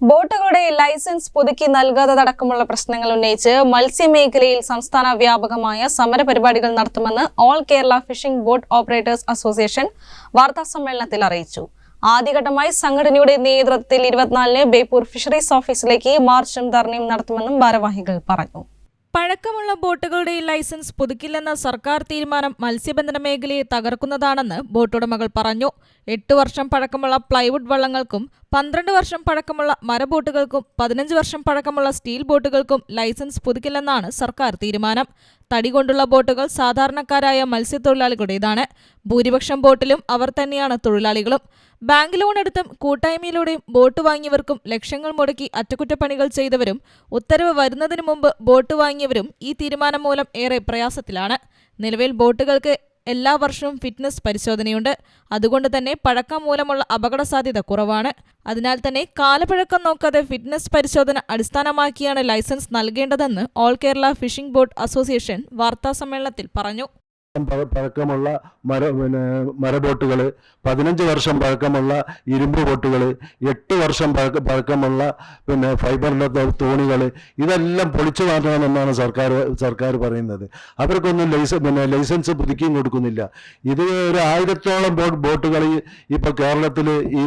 ബോട്ടുകളുടെ licence പുതുക്കി നൽകാത്തതടക്കമുള്ള പ്രശ്നങ്ങൾ ഉന്നയിച്ച് മത്സ്യമേഖലയിൽ സംസ്ഥാന വ്യാപകമായ സമരപരിപാടികൾ നടത്തുമെന്ന് all Kerala fishing boat operators association വാർത്താ സമ്മേളനത്തിൽ അറിയിച്ചു. ആദ്യഘട്ടമായി സംഘടനയുടെ നേതൃത്വത്തിൽ ഇരുപത്തിനാലിന് ബേപ്പൂർ ഫിഷറീസ് ഓഫീസിലേക്ക് മാർച്ചും ധർണയും നടത്തുമെന്നും ഭാരവാഹികൾ പറഞ്ഞു. പഴക്കമുള്ള ബോട്ടുകളുടെ ലൈസൻസ് പുതുക്കില്ലെന്ന സർക്കാർ തീരുമാനം മത്സ്യബന്ധന മേഖലയെ തകർക്കുന്നതാണെന്ന് ബോട്ടുടമകൾ പറഞ്ഞു. എട്ട് വർഷം പഴക്കമുള്ള പ്ലൈവുഡ് വള്ളങ്ങൾക്കും പന്ത്രണ്ട് വർഷം പഴക്കമുള്ള മരബോട്ടുകൾക്കും പതിനഞ്ച് വർഷം പഴക്കമുള്ള സ്റ്റീൽ ബോട്ടുകൾക്കും ലൈസൻസ് പുതുക്കില്ലെന്നാണ് സർക്കാർ തീരുമാനം. തടി കൊണ്ടുള്ള ബോട്ടുകൾ സാധാരണക്കാരായ മത്സ്യത്തൊഴിലാളികളുടേതാണ്. ഭൂരിപക്ഷം ബോട്ടിലും അവർ തന്നെയാണ് തൊഴിലാളികളും. ബാങ്ക് ലോൺ എടുത്തും കൂട്ടായ്മയിലൂടെയും ബോട്ട് വാങ്ങിയവർക്കും ലക്ഷങ്ങൾ മുടക്കി അറ്റകുറ്റപ്പണികൾ ചെയ്തവരും ഉത്തരവ് വരുന്നതിന് മുമ്പ് ബോട്ട് വാങ്ങിയവരും ഈ തീരുമാനം മൂലം ഏറെ പ്രയാസത്തിലാണ്. നിലവിൽ ബോട്ടുകൾക്ക് എല്ലാ വർഷവും ഫിറ്റ്നസ് പരിശോധനയുണ്ട്. അതുകൊണ്ട് തന്നെ പഴക്കം മൂലമുള്ള അപകട സാധ്യത കുറവാണ്. അതിനാൽ തന്നെ കാലപ്പഴക്കം നോക്കാതെ ഫിറ്റ്നസ് പരിശോധന അടിസ്ഥാനമാക്കിയാണ് licence നൽകേണ്ടതെന്ന് all Kerala fishing boat association വാർത്താസമ്മേളനത്തിൽ പറഞ്ഞു. പഴക്കമുള്ള മര പിന്നെ മരബോട്ടുകൾ പതിനഞ്ച് വർഷം പഴക്കമുള്ള ഇരുമ്പ് ബോട്ടുകൾ എട്ട് വർഷം പഴക്ക പഴക്കമുള്ള പിന്നെ ഫൈബറിന്റെ തോണികൾ ഇതെല്ലാം പൊളിച്ചു മാറ്റണമെന്നാണ് സർക്കാർ സർക്കാർ പറയുന്നത്. അവർക്കൊന്നും ലൈസൻസ് പിന്നെ ലൈസൻസ് പുതുക്കിയും കൊടുക്കുന്നില്ല. ഇത് ഒരു ആയിരത്തോളം ബോട്ട് ബോട്ടുകൾ ഇപ്പോൾ കേരളത്തിൽ ഈ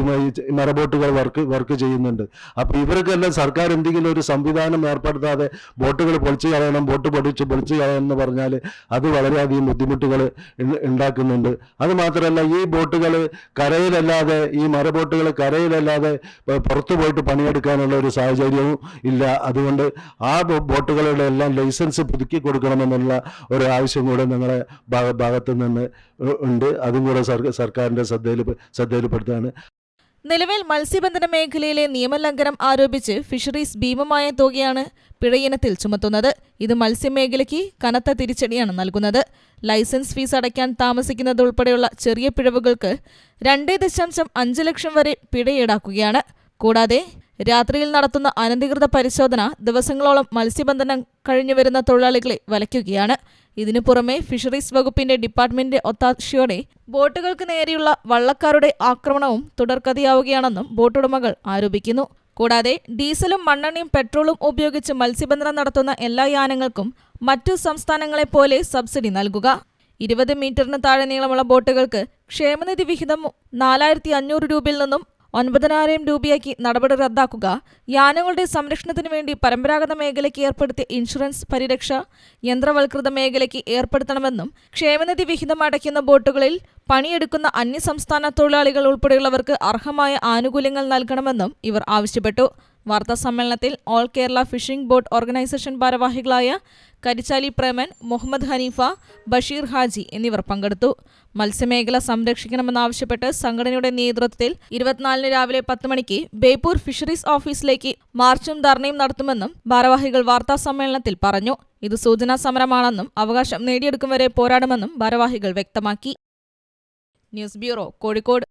മരബോട്ടുകൾ വർക്ക് വർക്ക് ചെയ്യുന്നുണ്ട്. അപ്പോൾ ഇവർക്കെല്ലാം സർക്കാർ എന്തെങ്കിലും ഒരു സംവിധാനം ഏർപ്പെടുത്താതെ ബോട്ടുകൾ പൊളിച്ചു കളയണം ബോട്ട് പൊടിച്ച് പൊളിച്ചു കളയണം എന്ന് പറഞ്ഞാൽ അത് വളരെയധികം ബുദ്ധിമുട്ടുകൾ ഉണ്ടാക്കുന്നുണ്ട്. അതുമാത്രമല്ല ഈ ബോട്ടുകൾ കരയിലല്ലാതെ ഈ മരബോട്ടുകൾ കരയിലല്ലാതെ പുറത്തു പോയിട്ട് പണിയെടുക്കാനുള്ള ഒരു സാഹചര്യവും ഇല്ല. അതുകൊണ്ട് ആ ബോട്ടുകളുടെ എല്ലാം ലൈസൻസ് പുതുക്കി കൊടുക്കണമെന്നുള്ള ഒരു ആവശ്യം കൂടെ ഞങ്ങളുടെ ഭാഗ- ഭാഗത്തു നിന്ന് ഉണ്ട്. അതും കൂടെ സർക്കാരിന്റെ ശ്രദ്ധയിൽ ശ്രദ്ധയിൽപ്പെടുത്താണ് നിലവിൽ മത്സ്യബന്ധന മേഖലയിലെ നിയമലംഘനം ആരോപിച്ച് ഫിഷറീസ് ഭീമമായ തുകയാണ് പിഴയിനത്തിൽ ചുമത്തുന്നത്. ഇത് മത്സ്യമേഖലയ്ക്ക് കനത്ത തിരിച്ചടിയാണ് നൽകുന്നത്. ലൈസൻസ് ഫീസ് അടയ്ക്കാൻ താമസിക്കുന്നത് ഉൾപ്പെടെയുള്ള ചെറിയ പിഴവുകൾക്ക് രണ്ടേ ദശാംശം അഞ്ച് ലക്ഷം വരെ പിഴ ഈടാക്കുകയാണ് കൂടാതെ രാത്രിയിൽ നടത്തുന്ന അനധികൃത പരിശോധന ദിവസങ്ങളോളം മത്സ്യബന്ധനം കഴിഞ്ഞുവരുന്ന തൊഴിലാളികളെ വലയ്ക്കുകയാണ്. ഇതിനു പുറമെ ഫിഷറീസ് വകുപ്പിന്റെ ഡിപ്പാർട്ട്മെന്റ് ഒത്താശയോടെ ബോട്ടുകൾക്ക് നേരെയുള്ള വള്ളക്കാരുടെ ആക്രമണവും തുടർക്കഥയാവുകയാണെന്നും ബോട്ടുടമകൾ ആരോപിക്കുന്നു. കൂടാതെ ഡീസലും മണ്ണെണ്ണയും പെട്രോളും ഉപയോഗിച്ച് മത്സ്യബന്ധനം നടത്തുന്ന എല്ലാ യാനങ്ങൾക്കും മറ്റു സംസ്ഥാനങ്ങളെപ്പോലെ സബ്സിഡി നൽകുക. ഇരുപത് മീറ്ററിന് താഴെ നീളമുള്ള ബോട്ടുകൾക്ക് ക്ഷേമനിധി വിഹിതം നാലായിരത്തി അഞ്ഞൂറ് രൂപയിൽ നിന്നും ഒൻപതിനായിരം രൂപയാക്കി നടപടി റദ്ദാക്കുക. യാനങ്ങളുടെ സംരക്ഷണത്തിനു വേണ്ടി പരമ്പരാഗത മേഖലയ്ക്ക് ഏർപ്പെടുത്തിയ ഇൻഷുറൻസ് പരിരക്ഷ യന്ത്രവൽകൃത മേഖലയ്ക്ക് ഏർപ്പെടുത്തണമെന്നും ക്ഷേമനിധി വിഹിതം അടയ്ക്കുന്ന ബോട്ടുകളിൽ പണിയെടുക്കുന്ന അന്യസംസ്ഥാന തൊഴിലാളികൾ ഉൾപ്പെടെയുള്ളവർക്ക് അർഹമായ ആനുകൂല്യങ്ങൾ നൽകണമെന്നും ഇവർ ആവശ്യപ്പെട്ടു. വാർത്താ സമ്മേളനത്തിൽ all Kerala fishing boat organisation ഭാരവാഹികളായ കരിച്ചാലി പ്രേമൻ മുഹമ്മദ് ഹനീഫ ബഷീർ ഹാജി എന്നിവർ പങ്കെടുത്തു. മത്സ്യമേഖല സംരക്ഷിക്കണമെന്നാവശ്യപ്പെട്ട് സംഘടനയുടെ നേതൃത്വത്തിൽ ഇരുപത്തിനാലിന് രാവിലെ പത്ത് മണിക്ക് ബേപ്പൂർ ഫിഷറീസ് ഓഫീസിലേക്ക് മാർച്ചും ധർണയും നടത്തുമെന്നും ഭാരവാഹികൾ വാർത്താ സമ്മേളനത്തിൽ പറഞ്ഞു. ഇത് സൂചനാ സമരമാണെന്നും അവകാശം നേടിയെടുക്കും വരെ പോരാടുമെന്നും ഭാരവാഹികൾ വ്യക്തമാക്കി. News bureau Kozhikode.